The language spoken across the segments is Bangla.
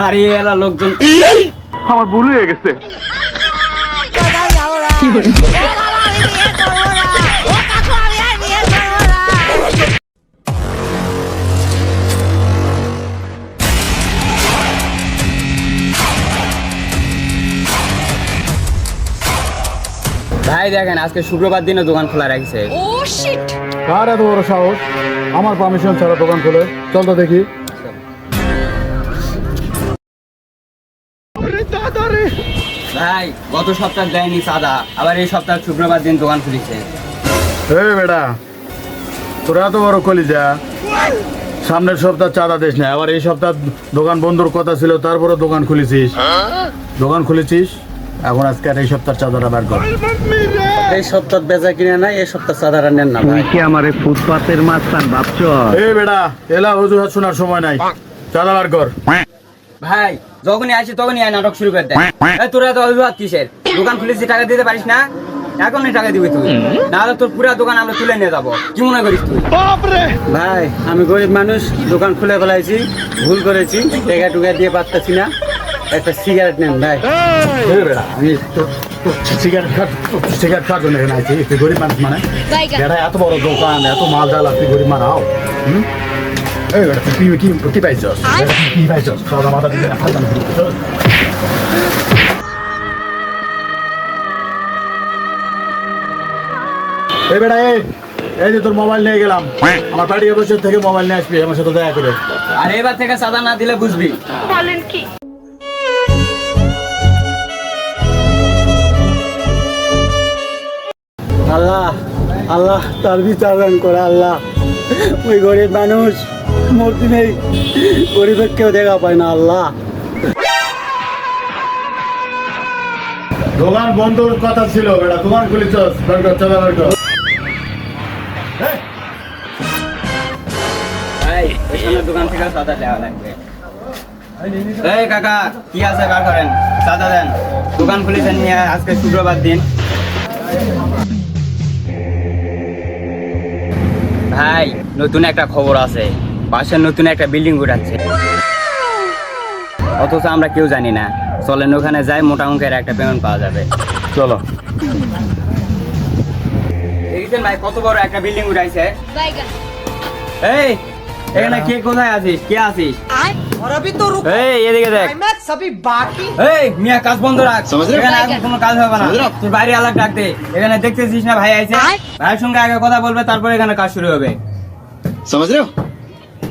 হারিয়ে এলা লোকজন। আমার ভুল হয়ে গেছে। ভাই দেখেন আজকে শুক্রবার দিনে দোকান খোলা রাখছে। Oh shit! কার এত বড় সাহস? আমার পারমিশন ছাড়া দোকান খুলে। চল তো দেখি। ভাই গত সপ্তাহ দেয়নি সাদা আবার এই সপ্তাহ শুক্রবার দিন দোকান খুলেছে। হে বেটা তোরা এত বড় কলিজা। সামনের সপ্তাহ চাঁদা দিস না আবার এই সপ্তাহ দোকান বন্ধুর কথা ছিল তারপরে দোকান খুলেছিস। দোকান খুলেছিস? এখন আজকে আর এই সপ্তাহ চাঁদাটা বার কর। এই সপ্তাহ বেচা কিনে নাই এই সপ্তাহ সাদাটা নেন না ভাই। কি আমার ফুটপাতের মাস্তান ভাবছ? এ বেটা এলা অজুহাত শোনার সময় নাই। চাঁদা বার কর। ভাই যখনই আসি তখনই আয় নাটক শুরু করে দেয়। তোরা তো অভিভাবক কিসের? দোকান খুলেছি টাকা দিতে পারিস না? এখনই টাকা দিবি তুই। নাহলে তোর পুরা দোকান আমরা তুলে নিয়ে যাব। কি মনে করিস তুই? ভাই আমি গরিব মানুষ দোকান খুলে ফেলাইছি ভুল করেছি টাকা টুকা দিয়ে পারতেছি না। একটা সিগারেট নেন ভাই। আমি তো- তো সিগারেট খা সিগারেট আছি তুই গরিব মানুষ মানে. এত বড় দোকান এত মাল ডাল তুই গরিব মারাও হুম? এই বেটা তুই কি কি কি পাইছস কি পাইছস খাওয়া মাথা। এই বেটা এই এই যে তোর মোবাইল নিয়ে গেলাম। আমার বাড়ি বছর থেকে মোবাইল নিয়ে আসবি আমার সাথে দেখা করে। আর এবার থেকে সাদা না দিলে বুঝবি। আল্লাহ আল্লাহ তার বিচার করে আল্লাহ। ওই গরিব মানুষ। মূর্তি নেই গরিবের কেউ দেখা পায় না আল্লাহ। দোকান বন্ধর কথা ছিল বেটা দোকান খুলিছস বের কর চল বের কর। দোকান থেকে সাদা দেওয়া লাগবে। এই কাকা কি আছে বার করেন। সাদা দেন। দোকান খুলেছেন নিয়ে আজকে শুক্রবার দিন। ভাই নতুন একটা খবর আছে। পাশে নতুন একটা বিল্ডিং উঠাচ্ছে। অথচ আমরা কেউ জানি না। চলেন ওখানে যাই মোটা অঙ্কের একটা পেমেন্ট পাওয়া যাবে। চলো। বিল্ডিং কে আছিস? মিয়া কাজ বন্ধ এখানে কোনো কাজ হবে না। তুই বাইরে আলাদা ডাক দে এখানে দেখতেছিস না ভাই আইছে? ভাইয়ের সঙ্গে আগে কথা বলবে তারপর এখানে কাজ শুরু হবে। সমাজ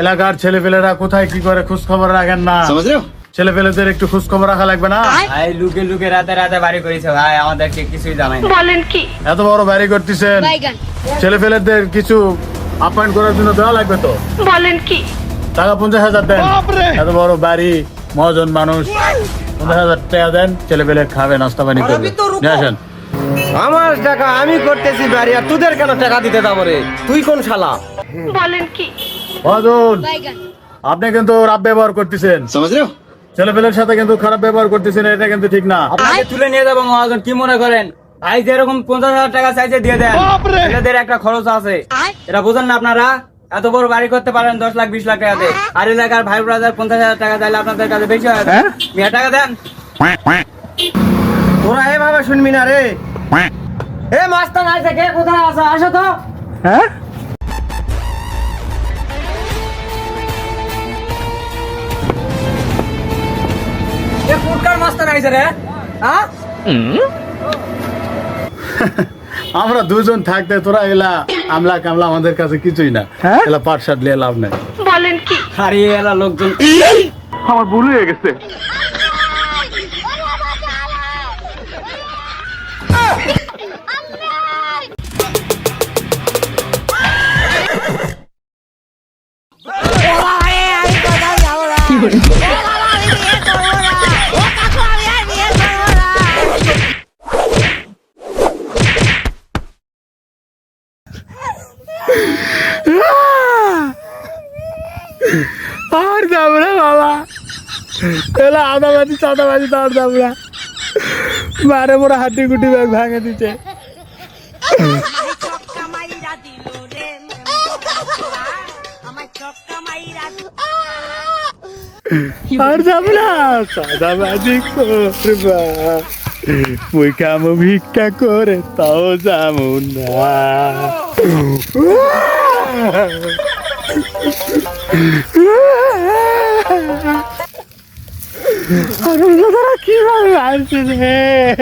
এলাকার ছেলেপেলেরা কোথায় কি করে খোঁজ খবর রাখেন না? ছেলে পেলেদের একটু খোঁজ খবর রাখা লাগবে না? ভাই লুকে লুকে রাতে রাতে বাড়ি করেছে ভাই আমাদেরকে কিছুই জানাই বলেন কি? এত বড় বাড়ি করতেছেন। ছেলে পেলেদের কিছু আপ্যায়ন করার জন্য দেওয়া লাগবে তো? বলেন কি? টাকা পঞ্চাশ হাজার দেন। এত বড় বাড়ি মহাজন মানুষ। পঞ্চাশ হাজার টাকা দেন ছেলে পেলে খাবে নাস্তা পানি করবে। আসেন। আমার টাকা আমি করতেছি বাড়ি আর তোদের কেন টাকা দিতে যাব রে? তুই কোন শালা? বলেন কি? মহাজন আপনি কিন্তু রাব ব্যবহার করতেছেন। ছেলেপেলের সাথে কিন্তু খারাপ ব্যবহার করতেছেন এটা কিন্তু ঠিক না। আপনাকে তুলে নিয়ে যাব মহাজন কি মনে করেন? আই যে এরকম পঞ্চাশ হাজার টাকা চাইছে দিয়ে দেন। ছেলেদের একটা খরচ আছে। এটা বোঝেন না আপনারা? এত বড় বাড়ি করতে পারেন দশ লাখ বিশ লাখ টাকাতে। আর এলাকার ভাই ব্রাদার পঞ্চাশ হাজার টাকা চাইলে আপনাদের কাছে বেশি হয়। হ্যাঁ? মেয়ে টাকা দেন। তোরা এভাবে শুনবি না রে। হ্যাঁ? এ মাস্তান আইসে কে কোথায় আসো আসো তো। হ্যাঁ? আমরা দুজন থাকতে তোরা এলা আমলা কামলা আমাদের কাছে কিছুই না। হ্যাঁ? এলা পাটশাট লিয়ে লাভ নাই। বলেন কি? হারিয়ে এলা লোকজন আমার ভুল হয়ে গেছে। কি এলা আদাবাদি চাঁদাবাদি তো আর যাব না মারে মোরা হাড্ডি গুটি ব্যাগ ভাঙে মাইরা আর যাব না। চাঁদাবাদি করবা। ওই কাম ভিক্ষা করে তাও যাব না। 아, 왜 저렇게 말을 안 쓰네.